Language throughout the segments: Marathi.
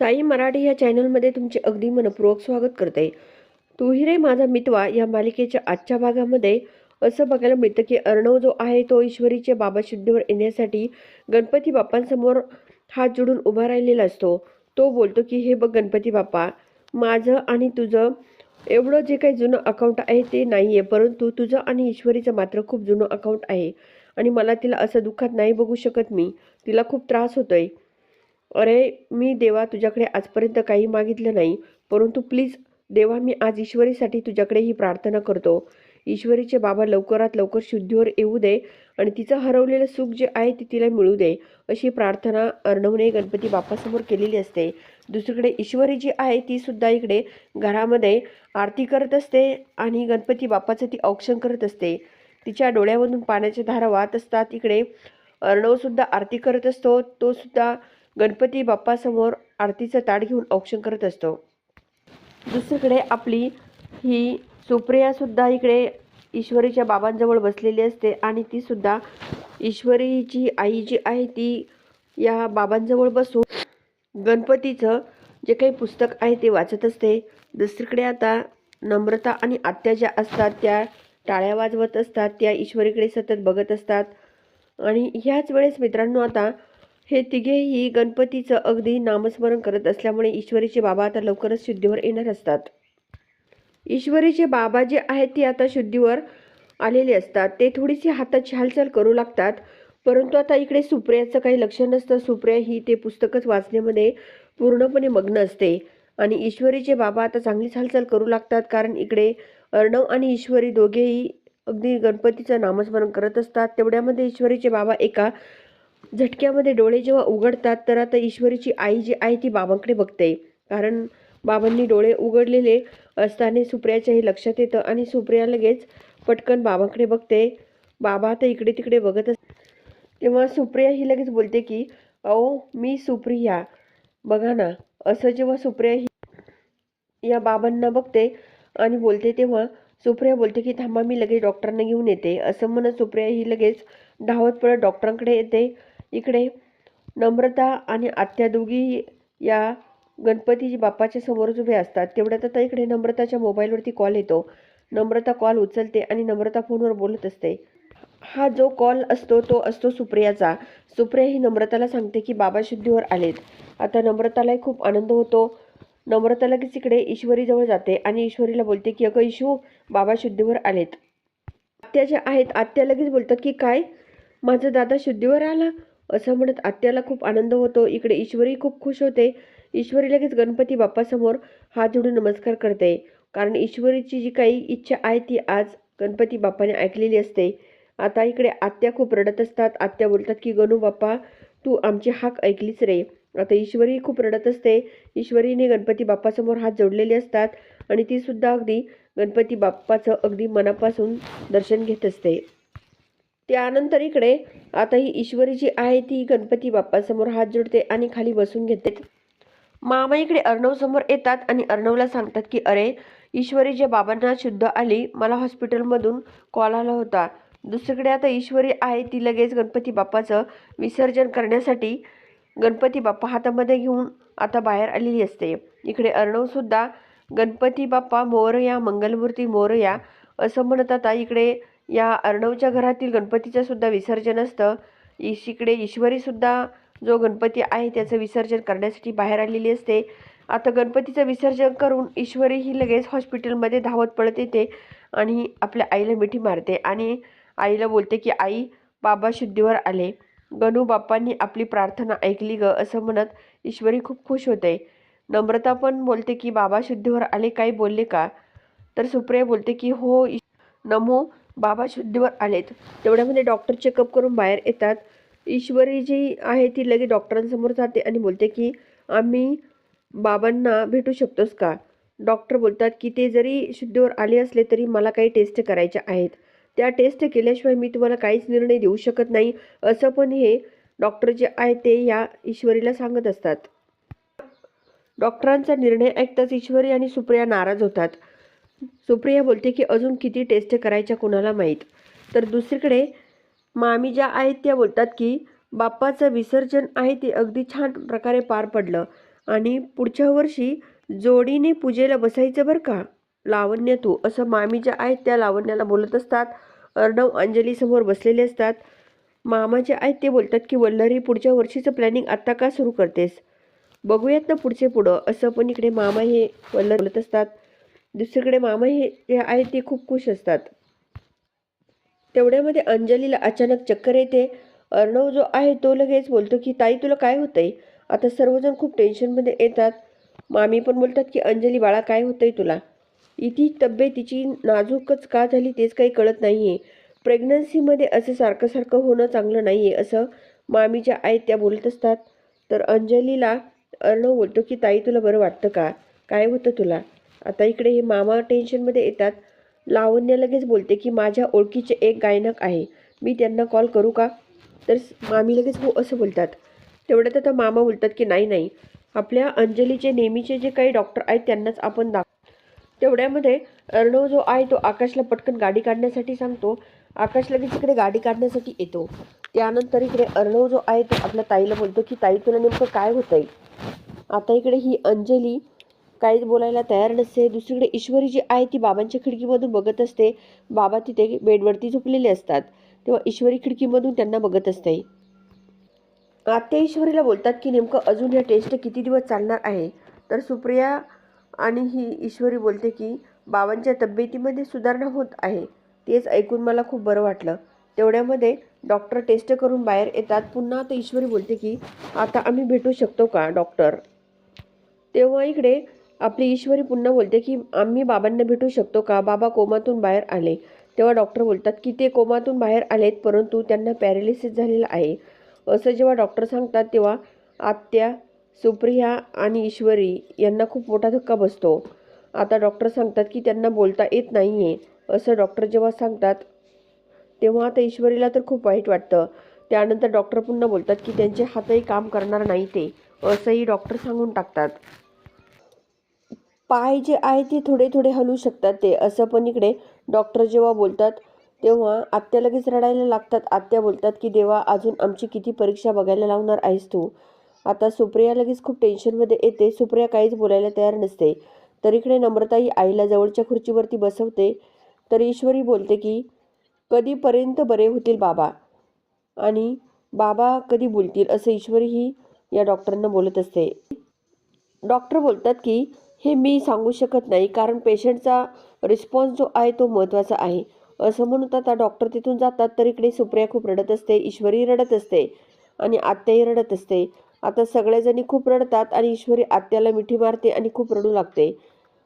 साई मराठी या चॅनलमध्ये तुमचे अगदी मनपूर्वक स्वागत करते. तू ही रे माझा मितवा या मालिकेच्या आजच्या भागामध्ये असं बघायला मिळतं की अर्णव जो आहे तो ईश्वरीचे बाबा शुद्धीवर येण्यासाठी गणपती बाप्पांसमोर हात जोडून उभा राहिलेला असतो. तो बोलतो की हे बघ गणपती बाप्पा माझं आणि तुझं एवढं जे काही जुनं अकाउंट आहे ते नाही आहे परंतु तुझं आणि ईश्वरीचं मात्र खूप जुनं अकाउंट आहे आणि मला तिला असं दुःखात नाही बघू शकत मी. तिला खूप त्रास होतोय. अरे मी देवा तुझ्याकडे आजपर्यंत काही मागितलं नाही परंतु प्लीज देवा मी आज ईश्वरीसाठी तुझ्याकडे ही प्रार्थना करतो. ईश्वरीचे बाबा लवकरात लवकर शुद्धीवर येऊ दे आणि तिचं हरवलेलं सुख जे आहे ते तिला मिळू दे अशी प्रार्थना अर्णवने गणपती बाप्पासमोर केलेली असते. दुसरीकडे ईश्वरी जी आहे ती सुद्धा इकडे घरामध्ये आरती करत असते आणि गणपती बाप्पाचं ती औक्षण करत असते. तिच्या डोळ्यामधून पाण्याच्या धारा वाहत असतात. इकडे अर्णवसुद्धा आरती करत असतो. तो सुद्धा गणपती बाप्पासमोर आरतीचं ताट घेऊन औक्षण करत असतो. दुसरीकडे आपली ही सुप्रियासुद्धा इकडे ईश्वरीच्या बाबांजवळ बसलेली असते आणि तीसुद्धा ईश्वरीची आई जी आहे ती या बाबांजवळ बसून गणपतीचं जे काही पुस्तक आहे ते वाचत असते. दुसरीकडे आता नम्रता आणि आत्या ज्या असतात त्या टाळ्या वाजवत असतात त्या ईश्वरीकडे सतत बघत असतात. आणि ह्याच वेळेस मित्रांनो आता हे तिघेही गणपतीचं अगदी नामस्मरण करत असल्यामुळे ईश्वरीचे बाबा आता लवकरच शुद्धीवर येणार असतात. ईश्वरीचे बाबा जे आहेत ते आता शुद्धीवर आलेले असतात. ते थोडीशी हाताची हालचाल करू लागतात. परंतु आता इकडे सुप्रियाचं काही लक्ष नसतं. सुप्रिया ही ते पुस्तकच वाचण्यामध्ये पूर्णपणे मग्न असते. आणि ईश्वरीचे बाबा आता चांगलीच हालचाल करू लागतात. कारण इकडे अर्णव आणि ईश्वरी दोघेही अगदी गणपतीचं नामस्मरण करत असतात. तेवढ्यामध्ये ईश्वरीचे बाबा एका झटक्यामध्ये डोळे जेव्हा उघडतात तर आता ईश्वरीची आई जी आहे ती बाबांकडे बघते. कारण बाबांनी डोळे उघडलेले असताना सुप्रियाच्याही लक्षात येतं आणि सुप्रिया लगेच पटकन बाबांकडे बघते. बाबा आता इकडे तिकडे बघत अस तेव्हा सुप्रिया ही लगेच बोलते की अहो मी सुप्रिया. बघा ना असं जेव्हा सुप्रिया ही या बाबांना बघते आणि बोलते तेव्हा सुप्रिया बोलते की थांबा मी लगेच डॉक्टरांना घेऊन येते. असं म्हणत सुप्रिया ही लगेच धावत पडत डॉक्टरांकडे येते. इकडे नम्रता आणि आत्या दोघी या गणपती बाप्पाच्या समोरच उभे असतात. तेवढ्यात आता इकडे नम्रताच्या मोबाईलवरती कॉल येतो. नम्रता कॉल उचलते आणि नम्रता फोनवर बोलत असते. हा जो कॉल असतो तो असतो सुप्रियाचा. सुप्रिया ही नम्रताला सांगते की बाबा शुद्धीवर आलेत. आता नम्रतालाही खूप आनंद होतो. नम्रता लगेच इकडे ईश्वरीजवळ जाते आणि ईश्वरीला बोलते की अगं ईशू बाबा शुद्धीवर आलेत. आत्या ज्या आहेत आत्या लगेच बोलतात की काय? माझा दादा शुद्धीवर आला? असं म्हणत आत्याला खूप आनंद होतो. इकडे ईश्वरी खूप खुश होते. ईश्वरी लगेच गणपती बाप्पासमोर हात जोडून नमस्कार करते. कारण ईश्वरीची जी काही इच्छा आहे ती आज गणपती बाप्पाने ऐकलेली असते. आता इकडे आत्या खूप रडत असतात. आत्या बोलतात की गणू बाप्पा तू आमची हाक ऐकलीच रे. आता ईश्वरी खूप रडत असते. ईश्वरीने गणपती बाप्पासमोर हात जोडलेले असतात आणि ती सुद्धा अगदी गणपती बाप्पाचं अगदी मनापासून दर्शन घेत असते. त्यानंतर इकडे आता ही ईश्वरी जी आहे ती गणपती बाप्पासमोर हात जोडते आणि खाली बसून घेते. मामा इकडे अर्णवसमोर येतात आणि अर्णवला सांगतात की अरे ईश्वरी जे बाबांना शुद्ध आली मला हॉस्पिटलमधून कॉल आला होता. दुसरीकडे आता ईश्वरी आहे ती लगेच गणपती बाप्पाचं विसर्जन करण्यासाठी गणपती बाप्पा हातामध्ये घेऊन आता बाहेर आलेली असते. इकडे अर्णवसुद्धा गणपती बाप्पा मोरया मंगलमूर्ती मोरया असं म्हणत आता इकडे या अर्णवच्या घरातील गणपतीचं सुद्धा विसर्जन असतं. इश इकडे ईश्वरीसुद्धा जो गणपती आहे त्याचं विसर्जन करण्यासाठी बाहेर आलेली असते. आता गणपतीचं विसर्जन करून ईश्वरी ही लगेच हॉस्पिटलमध्ये धावत पळत येते आणि आपल्या आईला मिठी मारते आणि आईला बोलते की आई बाबा शुद्धीवर आले. गणू बाप्पांनी आपली प्रार्थना ऐकली ग असं म्हणत ईश्वरी खूप खुश होते. नम्रता पण बोलते की बाबा शुद्धीवर आले काही बोलले का? तर सुप्रिया बोलते की हो नमो बाबा शुद्धीवर आलेत. तेवढ्यामध्ये डॉक्टर चेकअप करून बाहेर येतात. ईश्वरी जी आहे ती लगेच डॉक्टरांसमोर जाते आणि बोलते की आम्ही बाबांना भेटू शकतोस का? डॉक्टर बोलतात की ते जरी शुद्धीवर आले असले तरी मला काही टेस्ट करायच्या आहेत. त्या टेस्ट केल्याशिवाय मी तुम्हाला काहीच निर्णय देऊ शकत नाही. असं पण हे डॉक्टर जे आहे ते या ईश्वरीला सांगत असतात. डॉक्टरांचा निर्णय ऐकताच ईश्वरी आणि सुप्रिया नाराज होतात. सुप्रिया बोलते की अजून किती टेस्ट करायच्या कोणाला माहीत? तर दुसरीकडे मामी ज्या आहेत त्या बोलतात की बाप्पाचं विसर्जन आहे ते अगदी छान प्रकारे पार पडलं. आणि पुढच्या वर्षी जोडीने पूजेला बसायचं बरं का? लावण्य तू. असं मामी ज्या आहेत त्या लावण्याला बोलत असतात. अर्णव अंजलीसमोर बसलेले असतात. मामा जे आहेत ते बोलतात की वल्लरी पुढच्या वर्षीचं प्लॅनिंग आत्ता का सुरू करतेस? बघूयात ना पुढचे पुढं. असं पण इकडे मामा हे वल्लर बोलत असतात. दुसरीकडे मामा हे जे आहेत ते खूप खुश असतात. तेवढ्यामध्ये अंजलीला अचानक चक्कर येते. अर्णव जो आहे तो लगेच बोलतो की ताई तुला काय होतंय? आता सर्वजण खूप टेन्शनमध्ये येतात. मामी पण बोलतात की अंजली बाळा काय होतंय तुला? इथे तब्येतीची नाजूकच का झाली तेच काही कळत नाही आहे प्रेग्नन्सीमध्ये असं सारखं सारखं होणं चांगलं नाही आहे असं मामी ज्या आहेत त्या बोलत असतात. तर अंजलीला अर्णव बोलतो की ताई तुला बरं वाटतं का? काय होतं तुला? आता इकडे हे मामा टेन्शनमध्ये येतात. लावण्य लगेच बोलते की माझ्या ओळखीचे एक गायनक आहे. मी त्यांना कॉल करू का? तर मामी लगेच हो असं बोलतात. तेवढ्यात आता मामा बोलतात की नाही नाही. आपल्या अंजलीचे नेहमीचे जे काही डॉक्टर आहेत त्यांनाच आपण दाख तेवढ्यामध्ये अर्णव जो आहे तो आकाशला पटकन गाडी काढण्यासाठी सांगतो. आकाश लगेच इकडे गाडी काढण्यासाठी येतो. त्यानंतर इकडे अर्णव जो आहे तो आपल्या ताईला बोलतो की ताई तुला नेमकं काय होतंय? आता इकडे ही अंजली काहीच बोलायला तयार नसते. दुसरीकडे ईश्वरी जी आहे ती बाबांच्या खिडकीमधून बघत असते. बाबा तिथे बेडवरती झोपलेले असतात. तेव्हा ईश्वरी खिडकीमधून त्यांना बघत असते. आत्या ईश्वरीला बोलतात की नेमकं अजून हे टेस्ट किती दिवस चालणार आहे? तर सुप्रिया आणि ही ईश्वरी बोलते की बाबांच्या तब्येतीमध्ये सुधारणा होत आहे. तेच ऐकून मला खूप बरं वाटलं. तेवढ्यामध्ये डॉक्टर टेस्ट करून बाहेर येतात. पुन्हा आता ईश्वरी बोलते की आता आम्ही भेटू शकतो का डॉक्टर? तेव्हा इकडे आपली ईश्वरी पुन्हा बोलते की आम्ही बाबांना भेटू शकतो का? बाबा कोमातून बाहेर आले. तेव्हा डॉक्टर बोलतात की ते कोमातून बाहेर आलेत परंतु त्यांना पॅरालिसिस झालेलं आहे. असं जेव्हा डॉक्टर सांगतात तेव्हा आत्या सुप्रिया आणि ईश्वरी यांना खूप मोठा धक्का बसतो. आता डॉक्टर सांगतात की त्यांना बोलता येत नाही आहे असं डॉक्टर जेव्हा सांगतात तेव्हा आता ईश्वरीला तर खूप वाईट वाटतं. त्यानंतर डॉक्टर पुन्हा बोलतात की त्यांचे हातही काम करणार नाही ते. असंही डॉक्टर सांगून टाकतात. पाय जे आहे ते थोडे थोडे हलू शकतात ते. असं पण इकडे डॉक्टर जेव्हा बोलतात तेव्हा आत्या लगेच रडायला लागतात. आत्या बोलतात की देवा अजून आमची किती परीक्षा बघायला लावणार आहेस तू? आता सुप्रिया लगेच खूप टेन्शनमध्ये येते. सुप्रिया काहीच बोलायला तयार नसते. तर इकडे नम्रताही आईला जवळच्या खुर्चीवरती बसवते. तर ईश्वरी बोलते की कधीपर्यंत बरे होतील बाबा? आणि बाबा कधी बोलतील? असं ईश्वरीही या डॉक्टरांना बोलत असते. डॉक्टर बोलतात की हे मी सांगू शकत नाही कारण पेशंटचा रिस्पॉन्स जो आहे तो महत्त्वाचा आहे. असं म्हणून आता डॉक्टर तिथून जातात तर इकडे सुप्रिया खूप रडत असते ईश्वरी रडत असते आणि आत्याही रडत असते. आता सगळेजणी खूप रडतात आणि ईश्वरी आत्याला मिठी मारते आणि खूप रडू लागते.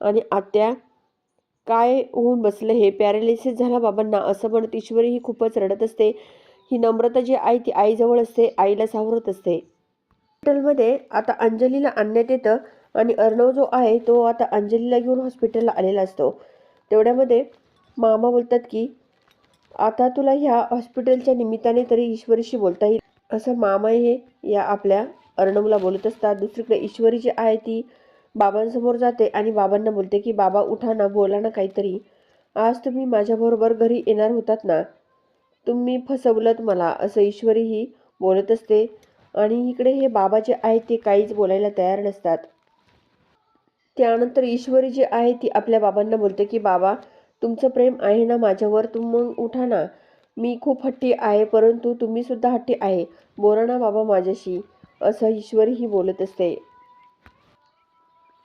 आणि आत्या काय होऊन बसलं हे? पॅरालिसिस झाला बाबांना असं म्हणत ईश्वरी ही खूपच रडत असते. ही नम्रता जी आहे ती आईजवळ असते आईला सावरत असते. हॉस्पिटलमध्ये आता अंजलीला आणण्यात येतं आणि अर्णव जो आहे तो आता अंजलीला घेऊन हॉस्पिटलला आलेला असतो. तेवढ्यामध्ये मामा बोलतात की आता तुला ह्या हॉस्पिटलच्या निमित्ताने तरी ईश्वरीशी बोलता येईल. असं मामा हे या आपल्या अर्णवला बोलत असतात. दुसरीकडे ईश्वरी जी आहे ती बाबांसमोर जाते आणि बाबांना बोलते की बाबा उठा ना बोला ना काहीतरी. आज तुम्ही माझ्याबरोबर घरी येणार होतात ना. तुम्ही फसवलत मला असं ईश्वरी ही बोलत असते. आणि इकडे हे बाबा जे आहेत ते काहीच बोलायला तयार नसतात. त्यानंतर ईश्वरी जी आहे ती आपल्या बाबांना बोलते की बाबा तुमचं प्रेम आहे ना माझ्यावर तुम मग उठा ना. मी खूप हट्टी आहे परंतु तुम्ही सुद्धा हट्टी आहे. बोला ना बाबा माझ्याशी. असं ईश्वरी ही बोलत असते.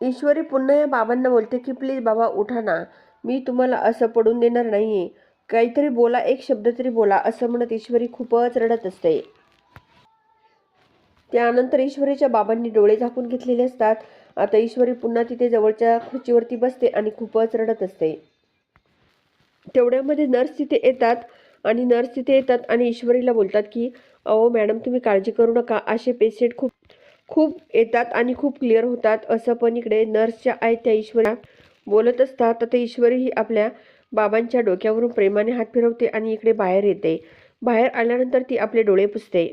ईश्वरी पुन्हा या बाबांना बोलते की प्लीज बाबा उठा ना. मी तुम्हाला असं पडून देणार नाही आहे काहीतरी बोला एक शब्द तरी बोला असं म्हणत ईश्वरी खूपच रडत असते. त्यानंतर ईश्वरीच्या बाबांनी डोळे झाकून घेतलेले असतात. आता ईश्वरी पुन्हा तिथे जवळच्या खुर्चीवरती बसते आणि खूपच रडत असते. तेवढ्यामध्ये नर्स तिथे येतात आणि नर्स तिथे येतात आणि ईश्वरीला बोलतात की अहो मॅडम तुम्ही काळजी करू नका. असे पेशंट खूप खूप येतात आणि खूप क्लिअर होतात. असं पण इकडे नर्सच्या आहेत त्या ईश्वरा बोलत असतात. तर ईश्वरी ही आपल्या बाबांच्या डोक्यावरून प्रेमाने हात फिरवते आणि इकडे बाहेर येते. बाहेर आल्यानंतर ती आपले डोळे पुसते.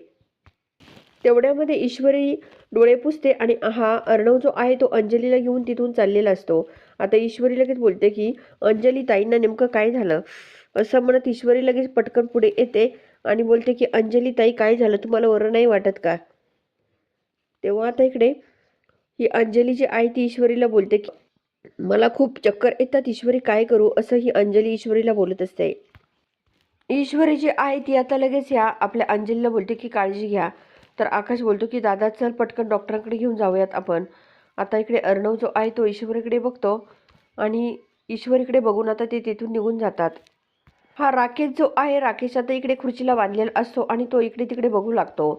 तेवढ्यामध्ये ईश्वरी डोळे पुसते आणि हा अर्णव जो आहे तो अंजलीला घेऊन तिथून चाललेला असतो. आता ईश्वरी लगेच बोलते की अंजली ताईंना नेमकं काय झालं? असं म्हणत ईश्वरी लगेच पटकन पुढे येते आणि बोलते की अंजली ताई काय झालं? तुम्हाला बरं नाही वाटत का? तेव्हा आता इकडे ही अंजली जी आहे ती ईश्वरीला बोलते की मला खूप चक्कर येतात ईश्वरी काय करू? असं ही अंजली ईश्वरीला बोलत असते. ईश्वरी जी आहे ती आता लगेच या आपल्या अंजलीला बोलते की काळजी घ्या. तर आकाश बोलतो की दादा चल पटकन डॉक्टरांकडे घेऊन जाऊयात आपण. आता इकडे अर्णव जो आहे तो ईश्वरीकडे बघतो आणि ईश्वरीकडे बघून आता ते तिथून निघून जातात. हा राकेश जो आहे राकेश आता इकडे खुर्चीला बांधलेला असतो आणि तो इकडे तिकडे बघू लागतो.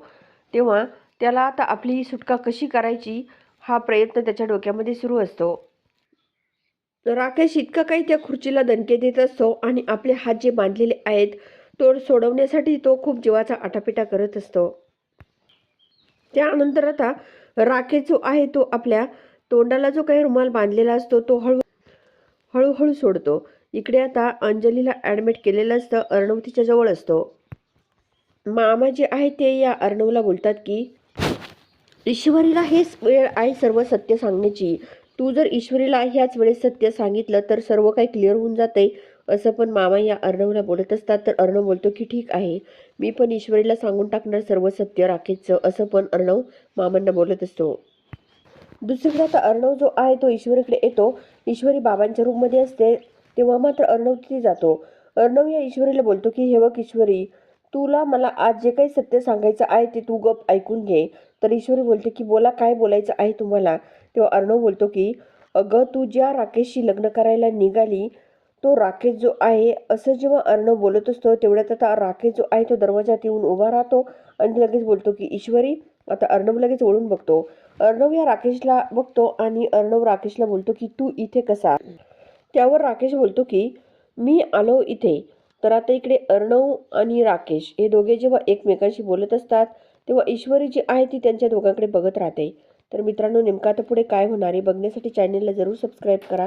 तेव्हा त्याला आता आपली सुटका कशी करायची हा प्रयत्न त्याच्या डोक्यामध्ये सुरू असतो. राकेश इतका काही त्या खुर्चीला दणके देत असतो आणि आपले हात जे बांधलेले आहेत तो सोडवण्यासाठी तो खूप जीवाचा आटापिटा करत असतो. त्यानंतर आता राकेश जो आहे तो आपल्या तोंडाला जो काही रुमाल बांधलेला असतो तो हळू हळूहळू सोडतो. इकडे आता अंजलीला ॲडमिट केलेलं असतं अर्णव तिच्या जवळ असतो. मामा जे आहे ते या अर्णवला बोलतात की ईश्वरीला हेच वेळ आहे सर्व सत्य सांगण्याची. तू जर ईश्वरीला ह्याच वेळेस सत्य सांगितलं तर सर्व काही क्लिअर होऊन जाते असं पण मामा या अर्णवला बोलत असतात. तर अर्णव बोलतो की ठीक आहे. मी पण ईश्वरीला सांगून टाकणार सर्व सत्य राकेशचं असं पण अर्णव मामांना बोलत असतो. दुसरीकडे आता अर्णव जो आहे तो ईश्वरीकडे येतो. ईश्वरी बाबांच्या रूममध्ये असते. तेव्हा मात्र अर्णव तिथे जातो. अर्णव या ईश्वरीला बोलतो की हे बघ ईश्वरी तुला मला आज जे काही सत्य सांगायचं आहे ते तू गप ऐकून घे. तर ईश्वरी बोलते की बोला काय बोलायचं आहे तुम्हाला? तेव्हा अर्णव बोलतो की अगं तू ज्या राकेशशी लग्न करायला निघाली तो राकेश जो आहे असं जेव्हा अर्णव बोलत असतो तेवढ्यात आता राकेश जो आहे तो दरवाजात येऊन उभा राहतो आणि लगेच बोलतो की ईश्वरी आता अर्णव लगेच वळून बघतो. अर्णव या राकेशला बघतो आणि अर्णव राकेशला बोलतो की तू इथे कसा? त्यावर राकेश बोलतो की मी आलो इथे तर आता इकडे अर्णव आणि राकेश हे दोघे जेव्हा एकमेकांशी बोलत असतात तेव्हा ईश्वरी जी आहे ती त्यांच्या दोघांकडे बघत राहते. तर मित्रांनो नेमका आता पुढे काय होणार आहे बघण्यासाठी चॅनलला जरूर सबस्क्राईब करा.